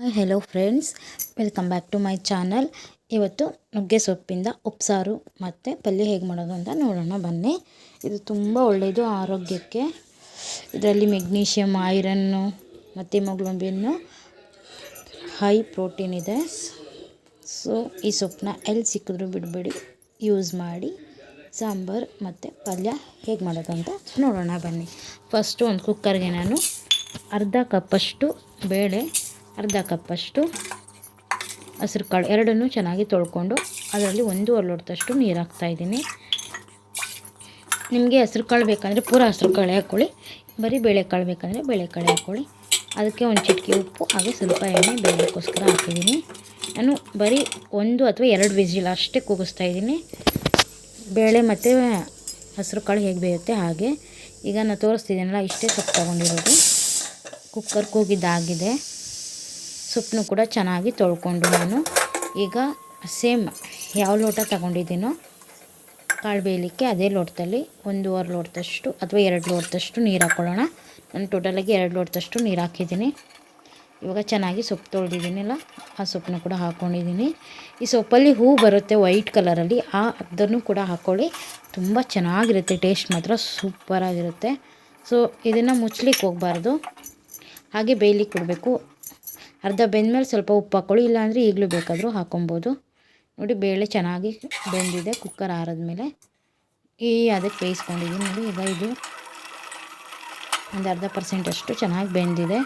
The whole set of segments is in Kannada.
Hi hello friends welcome back to my channel ಇವತ್ತು ನುಗ್ಗೆ ಸೊಪ್ಪಿಂದ ಉಪ್ಸಾರು ಮತ್ತು ಪಲ್ಯ ಹೇಗೆ ಮಾಡೋದು ಅಂತ ನೋಡೋಣ, ಬನ್ನಿ. ಇದು ತುಂಬ ಒಳ್ಳೆಯದು ಆರೋಗ್ಯಕ್ಕೆ. ಇದರಲ್ಲಿ ಮೆಗ್ನೀಷಿಯಮ್ ಐರನ್ನು ಮತ್ತು ಹಿಮೋಗ್ಲೋಬಿನ್ನು ಹೈ ಪ್ರೋಟೀನ್ ಇದೆ. ಸೊ ಈ ಸೊಪ್ಪನ್ನ ಎಲ್ಲಿ ಸಿಕ್ಕಿದ್ರೂ ಬಿಡಬೇಡಿ. ಯೂಸ್ ಮಾಡಿ ಸಾಂಬಾರು ಮತ್ತು ಪಲ್ಯ ಹೇಗೆ ಮಾಡೋದು ಅಂತ ನೋಡೋಣ, ಬನ್ನಿ. ಫಸ್ಟು ಒಂದು ಕುಕ್ಕರ್ಗೆ ನಾನು ಅರ್ಧ ಕಪ್ಪಷ್ಟು ಬೇಳೆ ಅರ್ಧ ಕಪ್ಪಷ್ಟು ಹಸಿರು ಕಾಳು ಎರಡನ್ನು ಚೆನ್ನಾಗಿ ತೊಳ್ಕೊಂಡು ಅದರಲ್ಲಿ ಒಂದು ಲೋಟದಷ್ಟು ನೀರು ಹಾಕ್ತಾಯಿದ್ದೀನಿ ನಿಮಗೆ ಹಸಿರು ಕಾಳು ಬೇಕಂದರೆ ಪೂರ ಹಸಿರು ಕಾಳು ಹಾಕ್ಕೊಳ್ಳಿ ಬರೀ ಬೇಳೆಕಾಳು ಬೇಕಂದರೆ ಬೇಳೆಕಾಳು ಹಾಕ್ಕೊಳ್ಳಿ ಅದಕ್ಕೆ ಒಂದು ಚಿಟಿಕೆ ಉಪ್ಪು ಹಾಗೆ ಸ್ವಲ್ಪ ಎಣ್ಣೆ ಬೇಳೆಗೋಸ್ಕರ ಹಾಕಿದ್ದೀನಿ. ನಾನು ಬರೀ ಒಂದು ಅಥವಾ ಎರಡು ವಿಸಿಲ್ ಅಷ್ಟೇ ಕೂಗಿಸ್ತಾ ಇದ್ದೀನಿ. ಬೇಳೆ ಮತ್ತು ಹಸಿರು ಕಾಳು ಹೇಗೆ ಬೇಯುತ್ತೆ ಹಾಗೆ. ಈಗ ನಾನು ತೋರಿಸ್ತಿದ್ದೀನಲ್ಲ, ಇಷ್ಟೇ ಸೊಪ್ಪು ತೊಗೊಂಡಿರೋದು. ಕುಕ್ಕರ್ ಕೂಗಿದ್ದಾಗಿದೆ ಸೊಪ್ಪನ್ನು ಕೂಡ ಚೆನ್ನಾಗಿ ತೊಳ್ಕೊಂಡು ನಾನು ಈಗ ಸೇಮ್ ಯಾವ ಲೋಟ ತಗೊಂಡಿದ್ದೀನೋ ಕಾಳು ಬೇಯಲಿಕ್ಕೆ ಅದೇ ಲೋಟದಲ್ಲಿ ಒಂದೂವರೆ ಲೋಟದಷ್ಟು ಅಥವಾ ಎರಡು ಲೋಟದಷ್ಟು ನೀರು ಹಾಕ್ಕೊಳ್ಳೋಣ ನಾನು ಟೋಟಲಾಗಿ ಎರಡು ಲೋಟದಷ್ಟು ನೀರು ಹಾಕಿದ್ದೀನಿ. ಇವಾಗ ಚೆನ್ನಾಗಿ ಸೊಪ್ಪು ತೊಳೆದಿದ್ದೀನಲ್ಲ, ಆ ಸೊಪ್ಪನ್ನ ಕೂಡ ಹಾಕ್ಕೊಂಡಿದ್ದೀನಿ ಈ ಸೊಪ್ಪಲ್ಲಿ ಹೂ ಬರುತ್ತೆ ವೈಟ್ ಕಲರಲ್ಲಿ, ಆ ಅದನ್ನು ಕೂಡ ಹಾಕ್ಕೊಳ್ಳಿ ತುಂಬ ಚೆನ್ನಾಗಿರುತ್ತೆ, ಟೇಸ್ಟ್ ಮಾತ್ರ ಸೂಪರಾಗಿರುತ್ತೆ. ಸೊ, ಇದನ್ನು ಮುಚ್ಲಿಕ್ಕೆ ಹೋಗಬಾರ್ದು. ಹಾಗೆ ಬೇಯಲಿಕ್ಕೆ ಬಿಡಬೇಕು. ಅರ್ಧ ಬೆಂದಮೇಲೆ ಸ್ವಲ್ಪ ಉಪ್ಪು ಹಾಕ್ಕೊಳ್ಳಿ ಇಲ್ಲಾಂದರೆ ಈಗಲೂ ಬೇಕಾದರೂ ಹಾಕೊಬೋದು. ನೋಡಿ, ಬೇಳೆ ಚೆನ್ನಾಗಿ ಬೆಂದಿದೆ ಕುಕ್ಕರ್ ಆರಿದ್ಮೇಲೆ. ಈ ಅದಕ್ಕೆ ಬೇಯಿಸ್ಕೊಂಡಿದ್ದೀನಿ ನೋಡಿ, ಈಗ ಇದು ಒಂದು ಅರ್ಧ ಪರ್ಸೆಂಟಷ್ಟು ಚೆನ್ನಾಗಿ ಬೆಂದಿದೆ.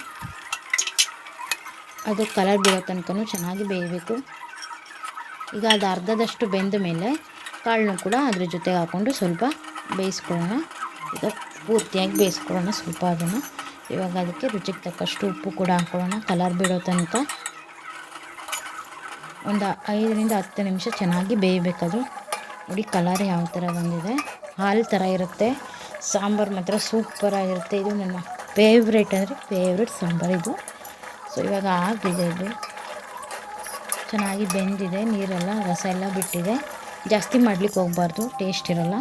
ಅದು ಕಲರ್ ಬೀಳೋ ತನಕ ಚೆನ್ನಾಗಿ ಬೇಯಬೇಕು. ಈಗ ಅದು ಅರ್ಧದಷ್ಟು ಬೆಂದ ಮೇಲೆ ಕಾಳನ್ನು ಕೂಡ ಅದ್ರ ಜೊತೆಗೆ ಹಾಕ್ಕೊಂಡು ಸ್ವಲ್ಪ ಬೇಯಿಸ್ಕೊಳ್ಳೋಣ. ಈಗ ಪೂರ್ತಿಯಾಗಿ ಬೇಯಿಸ್ಕೊಳ್ಳೋಣ ಸ್ವಲ್ಪ ಅದನ್ನು. ಇವಾಗ ಅದಕ್ಕೆ ರುಚಿಗೆ ತಕ್ಕಷ್ಟು ಉಪ್ಪು ಕೂಡ ಹಾಕೊಳ್ಳೋಣ. ಕಲರ್ ಬಿಡೋ ತನಕ ಒಂದು ಐದರಿಂದ ಹತ್ತು ನಿಮಿಷ ಚೆನ್ನಾಗಿ ಬೇಯಬೇಕದು ನೋಡಿ ಕಲರ್ ಯಾವ ಥರ ಬಂದಿದೆ. ಹಾಲು ಥರ ಇರುತ್ತೆ. ಸಾಂಬಾರು ಮಾತ್ರ ಸೂಪರಾಗಿರುತ್ತೆ ಇದು ನನ್ನ ಫೇವ್ರೇಟ್ ಅಂದರೆ ಫೇವ್ರೇಟ್ ಸಾಂಬಾರು ಇದು. ಸೊ ಇವಾಗ ಆಗಿದೆ ಇದು ಚೆನ್ನಾಗಿ ಬೆಂದಿದೆ. ನೀರೆಲ್ಲ, ರಸ ಎಲ್ಲ ಬಿಟ್ಟಿದೆ. ಜಾಸ್ತಿ ಮಾಡಲಿಕ್ಕೆ ಹೋಗಬಾರ್ದು. ಟೇಸ್ಟ್ ಇರೋಲ್ಲ.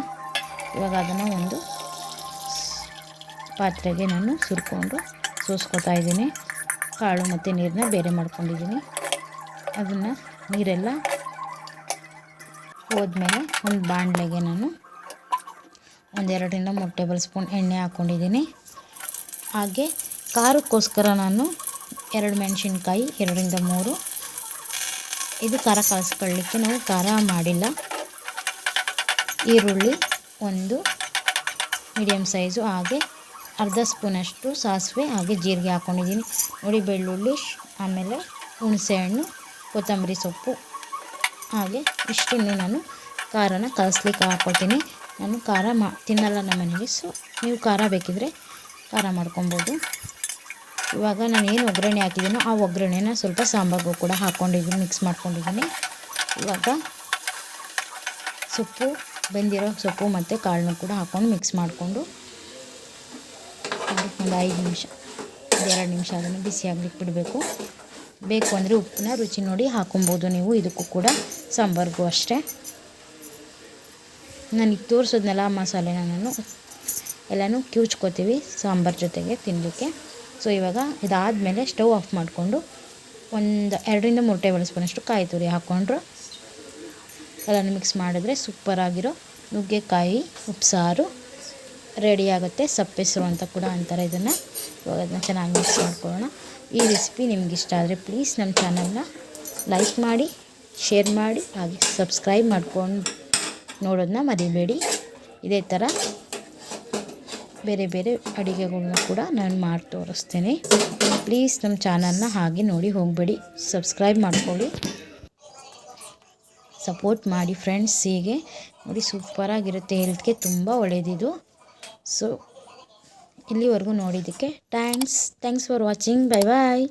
ಇವಾಗ ಅದನ್ನು ಒಂದು ಪಾತ್ರೆಗೆ ನಾನು ಸುರ್ಕೊಂಡು ಸೋಸ್ಕೊತಾ ಇದ್ದೀನಿ. ಕಾಳು ಮತ್ತು ನೀರನ್ನ ಬೇರೆ ಮಾಡ್ಕೊಂಡಿದ್ದೀನಿ. ಅದನ್ನು ನೀರೆಲ್ಲ ಹೋದ್ಮೇಲೆ ಒಂದು ಬಾಣಲೆಗೆ ನಾನು ಒಂದೆರಡರಿಂದ ಮೂರು ಟೇಬಲ್ ಸ್ಪೂನ್ ಎಣ್ಣೆ ಹಾಕ್ಕೊಂಡಿದ್ದೀನಿ. ಹಾಗೆ ಖಾರಕ್ಕೋಸ್ಕರ ನಾನು ಎರಡು ಮೆಣಸಿನ್ಕಾಯಿ, ಎರಡರಿಂದ ಮೂರು. ಇದು ಖಾರ ಕಲಸ್ಕೊಳ್ಳಿಕ್ಕೆ ನಾವು ಖಾರ ಮಾಡಿಲ್ಲ. ಈರುಳ್ಳಿ ಒಂದು ಮೀಡಿಯಮ್ ಸೈಜು ಹಾಗೆ ಅರ್ಧ ಸ್ಪೂನಷ್ಟು ಸಾಸಿವೆ ಹಾಗೆ ಜೀರಿಗೆ ಹಾಕ್ಕೊಂಡಿದ್ದೀನಿ ನೋಡಿ ಬೆಳ್ಳುಳ್ಳಿ, ಆಮೇಲೆ ಹುಣಸೆಹಣ್ಣು, ಕೊತ್ತಂಬರಿ ಸೊಪ್ಪು. ಹಾಗೆ ಇಷ್ಟನ್ನು ನಾನು ಖಾರನ ಕಲಸ್ಲಿಕ್ಕೆ ಹಾಕ್ಕೊಳ್ತೀನಿ ನಾನು ಖಾರ ಮಾ, ತಿನ್ನಲ್ಲ ನಮ್ಮ ಸೊ ನೀವು ಖಾರ ಬೇಕಿದ್ರೆ ಖಾರ ಮಾಡ್ಕೊಬೋದು. ಇವಾಗ ನಾನು ಏನು ಒಗ್ಗರಣೆ ಹಾಕಿದ್ದೀನೋ ಆ ಒಗ್ಗರಣೆನ ಸ್ವಲ್ಪ ಸಾಂಬಾರು ಕೂಡ ಹಾಕ್ಕೊಂಡಿದ್ದೀನಿ ಮಿಕ್ಸ್ ಮಾಡ್ಕೊಂಡಿದ್ದೀನಿ. ಇವಾಗ ಸೊಪ್ಪು, ಬೆಂದಿರೋ ಸೊಪ್ಪು ಮತ್ತು ಕಾಳನ್ನು ಕೂಡ ಹಾಕ್ಕೊಂಡು ಮಿಕ್ಸ್ ಮಾಡಿಕೊಂಡು ಒಂದು ಐದು ನಿಮಿಷ, ಒಂದು ಎರಡು ನಿಮಿಷ ಅದನ್ನು ಬಿಸಿ ಆಗ್ಲಿಕ್ಕೆ ಬಿಡಬೇಕು ಬೇಕು ಅಂದರೆ ಉಪ್ಪನ್ನ ರುಚಿ ನೋಡಿ ಹಾಕೊಬೋದು ನೀವು. ಇದಕ್ಕೂ ಕೂಡ ಸಾಂಬಾರಿಗೂ ಅಷ್ಟೇ. ನನಗೆ ತೋರಿಸೋದ್ನೆಲ್ಲ ಮಸಾಲೆನ ನಾನು ಎಲ್ಲನೂ ಕಿವುಚ್ಕೋತೀವಿ ಸಾಂಬಾರು ಜೊತೆಗೆ ತಿನ್ನಲಿಕ್ಕೆ ಸೊ ಇವಾಗ ಇದಾದಮೇಲೆ ಸ್ಟವ್ ಆಫ್ ಮಾಡಿಕೊಂಡು ಒಂದು ಎರಡರಿಂದ ಮೂರು ಟೇಬಲ್ ಸ್ಪೂನಷ್ಟು ಕಾಯಿ ತುರಿ ಹಾಕ್ಕೊಂಡ್ರು. ಎಲ್ಲನೂ ಮಿಕ್ಸ್ ಮಾಡಿದ್ರೆ ಸೂಪರಾಗಿರೋ ನುಗ್ಗೆಕಾಯಿ, ಉಪ್ಸಾರು ರೆಡಿ ಆಗುತ್ತೆ. ಸಪ್ಪೆಸರು ಅಂತ ಕೂಡ ಅಂತಾರೆ ಇದನ್ನು. ಇವಾಗ ಅದನ್ನ ಚೆನ್ನಾಗಿ ಮಿಕ್ಸ್ ಮಾಡ್ಕೊಳ್ಳೋಣ. ಈ ರೆಸಿಪಿ ನಿಮ್ಗೆ ಇಷ್ಟ ಆದರೆ ಪ್ಲೀಸ್ ನಮ್ಮ ಚಾನಲ್ನ ಲೈಕ್ ಮಾಡಿ ಶೇರ್ ಮಾಡಿ, ಹಾಗೆ ಸಬ್ಸ್ಕ್ರೈಬ್ ಮಾಡ್ಕೊಂಡು ನೋಡೋದನ್ನ ಮರಿಬೇಡಿ. ಇದೇ ಥರ ಬೇರೆ ಬೇರೆ ಅಡುಗೆಗಳನ್ನ ಕೂಡ ನಾನು ಮಾಡಿ ತೋರಿಸ್ತೇನೆ. ಪ್ಲೀಸ್ ನಮ್ಮ ಚಾನಲ್ನ ಹಾಗೆ ನೋಡಿ ಹೋಗಬೇಡಿ. ಸಬ್ಸ್ಕ್ರೈಬ್ ಮಾಡ್ಕೊಳ್ಳಿ. ಸಪೋರ್ಟ್ ಮಾಡಿ ಫ್ರೆಂಡ್ಸ್ ಹೀಗೆ. ನೋಡಿ ಸೂಪರಾಗಿರುತ್ತೆ ಹೆಲ್ತ್ಗೆ ತುಂಬ ಒಳ್ಳೆಯದಿದು ಸೊ ಇಲ್ಲಿವರೆಗೂ ನೋಡಿದ್ದಕ್ಕೆ thanks thanks for watching bye bye